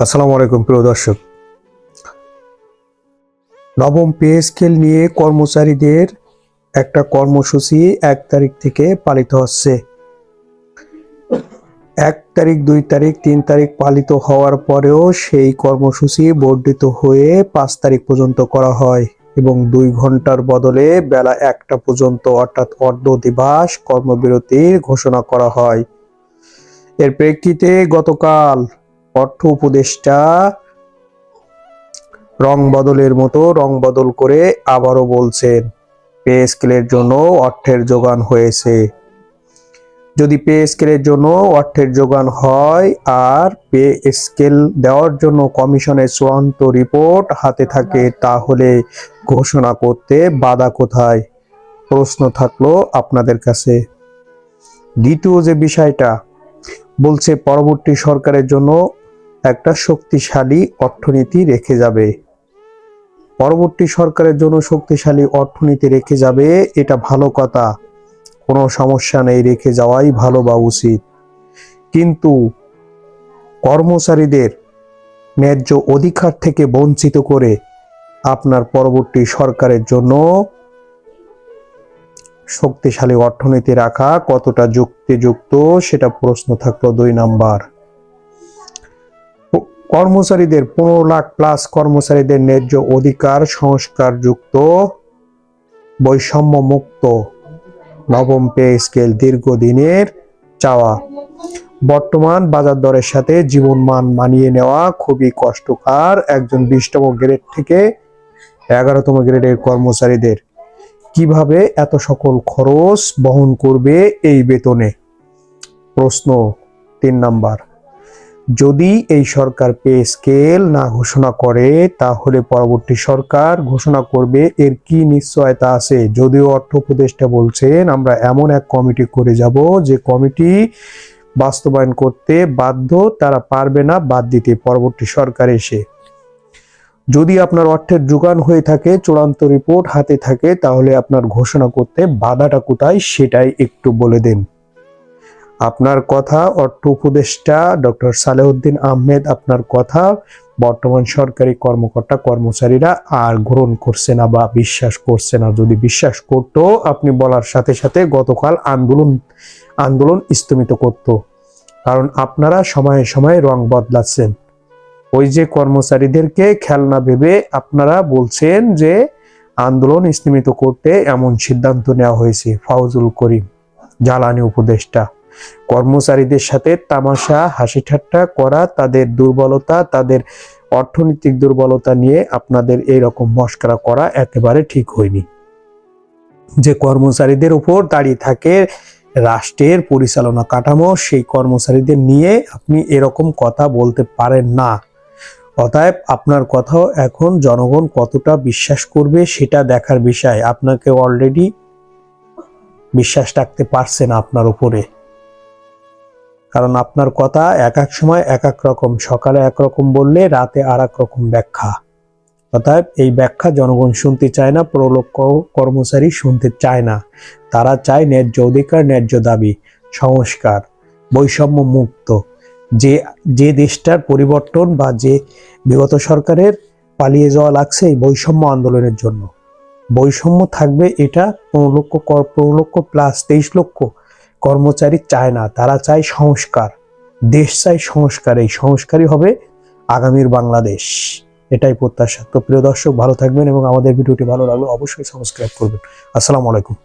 আসসালামু আলাইকুম, প্রিয় দর্শক। নবম পে স্কেল নিয়ে কর্মচারীদের একটা কর্মসূচি এক তারিখ থেকে পালিত হচ্ছে। এক তারিখ, দুই তারিখ, তিন তারিখ পালিত হওয়ার পরেও সেই কর্মসূচি বর্ধিত হয়ে পাঁচ তারিখ পর্যন্ত করা হয় এবং দুই ঘণ্টার বদলে বেলা একটা পর্যন্ত অর্থাৎ অর্ধ দিবস কর্মবিরতির ঘোষণা করা হয়। এর প্রেক্ষিতে গতকাল অর্থ উপদেষ্টা রং বদলের মতো রং বদল করে আবারও বলছেন, পে স্কেলের জন্য অর্থের যোগান হয়েছে। যদি পে স্কেলের জন্য অর্থের যোগান হয় আর পে স্কেল দেওয়ার জন্য কমিশনের চূড়ান্ত রিপোর্ট হাতে থাকে, তাহলে ঘোষণা করতে বাধা কোথায়? প্রশ্ন থাকল আপনাদের কাছে। দ্বিতীয় যে বিষয়টা, বলছে পরবর্তী সরকারের জন্য শক্তিশালী অর্থনীতি রেখে যাবে। পরবর্তী সরকারের জন্য শক্তিশালী অর্থনীতি রেখে যাবে, এটা ভালো কথা। কোনো সমস্যা নেই, রেখে যাওয়াই ভালো বা উচিত। কিন্তু কর্মচারীদের ন্যায্য অধিকার থেকে বঞ্চিত করে আপনার পরবর্তী সরকারের জন্য শক্তিশালী অর্থনীতি রাখা কতটা যুক্তিযুক্ত, সেটা প্রশ্ন থাকল দুই নাম্বার। কর্মচারীদের পনেরো লাখ প্লাস কর্মচারীদের ন্যায্য অধিকার সংস্কার যুক্ত বৈষম্য মুক্ত নবম পে স্কেল দীর্ঘদিনের চাওয়া। বর্তমান বাজার দরের সাথে জীবনমান মানিয়ে নেওয়া খুবই কষ্টকর একজন বিশতম গ্রেড থেকে এগারোতম গ্রেডের কর্মচারীদের। কীভাবে এত সকল খরচ বহন করবে এই বেতনে? প্রশ্ন তিন নাম্বার। যদি এই সরকার পে স্কেল না ঘোষণা করে, তাহলে পরবর্তী সরকার ঘোষণা করবে এর কি নিশ্চয়তা আছে? যদিও অর্থ উপদেষ্টা বলছেন, আমরা এমন এক কমিটি করে যাব যে কমিটি বাস্তবায়ন করতে বাধ্য, তারা পারবে না বাদ দিতে পরবর্তী সরকার এসে। যদি আপনার অর্থের যোগান হয়ে থাকে, চূড়ান্ত রিপোর্ট হাতে থাকে, তাহলে আপনার ঘোষণা করতে বাধাটা কোথায় সেটাই একটু বলে দেন। আপনার কথা অর্থ উপদেষ্টা ডক্টর সালেউদ্দিন আহমেদ আপনার কথা, বর্তমান সরকারি কর্মকর্তা, কর্মচারীরা আর গ্রহণ করছে না বা বিশ্বাস করছে না। যদি বিশ্বাস করতো, আপনি বলার সাথে সাথে গতকাল আন্দোলন আন্দোলন স্থমিত করত। কারণ আপনারা সময়ে সময়ে রং বদলাচ্ছেন। ওই যে কর্মচারীদেরকে খেলনা ভেবে আপনারা বলছেন যে, আন্দোলন স্থমিত করতে এমন সিদ্ধান্ত নেওয়া হয়েছে, ফাউজুল করিম, জ্বালানি উপদেষ্টা। কর্মচারীদের সাথে তামাশা, হাসি ঠাট্টা করা, তাদের দুর্বলতা, তাদের অর্থনৈতিক দুর্বলতা নিয়ে আপনাদের এই রকম মস্করা করা একেবারে ঠিক হয়নি। যে কর্মচারীদের উপর দাঁড়িয়ে থাকে রাষ্ট্রের পরিচালনা কাঠামো, সেই কর্মচারীদের নিয়ে আপনি এরকম কথা বলতে পারেন না। অতএব আপনার কথাও এখন জনগণ কতটা বিশ্বাস করবে সেটা দেখার বিষয়। আপনাকে অলরেডি বিশ্বাস রাখতে পারছে না আপনার উপরে। কারণ আপনার কথা এক এক সময় এক এক রকম, সকালে একরকম বললে রাতে আর এক রকম ব্যাখ্যা। অর্থাৎ এই ব্যাখ্যা জনগণ শুনতে চায় না, প্রলোক কর্মচারী শুনতে চায় না। তারা চায় ন্যায্য অধিকার, ন্যায্য দাবি। সংস্কার, বৈষম্য মুক্ত। যে যে দেশটার পরিবর্তন বা যে বিগত সরকারের পালিয়ে যাওয়া লাগছে এই বৈষম্য আন্দোলনের জন্য। বৈষম্য থাকবে এটা পনেরো লক্ষ পনেরো লক্ষ প্লাস তেইশ লক্ষ। কর্মচারী চায় না, তারা চায় সংস্কার। দেশ চায় সংস্কার, এই সংস্কারই হবে আগামীর বাংলাদেশ। এটাই প্রত্যাশা। তো প্রিয় দর্শক, ভালো থাকবেন এবং আমাদের ভিডিওটি ভালো লাগলে অবশ্যই সাবস্ক্রাইব করবেন। আসসালামু আলাইকুম।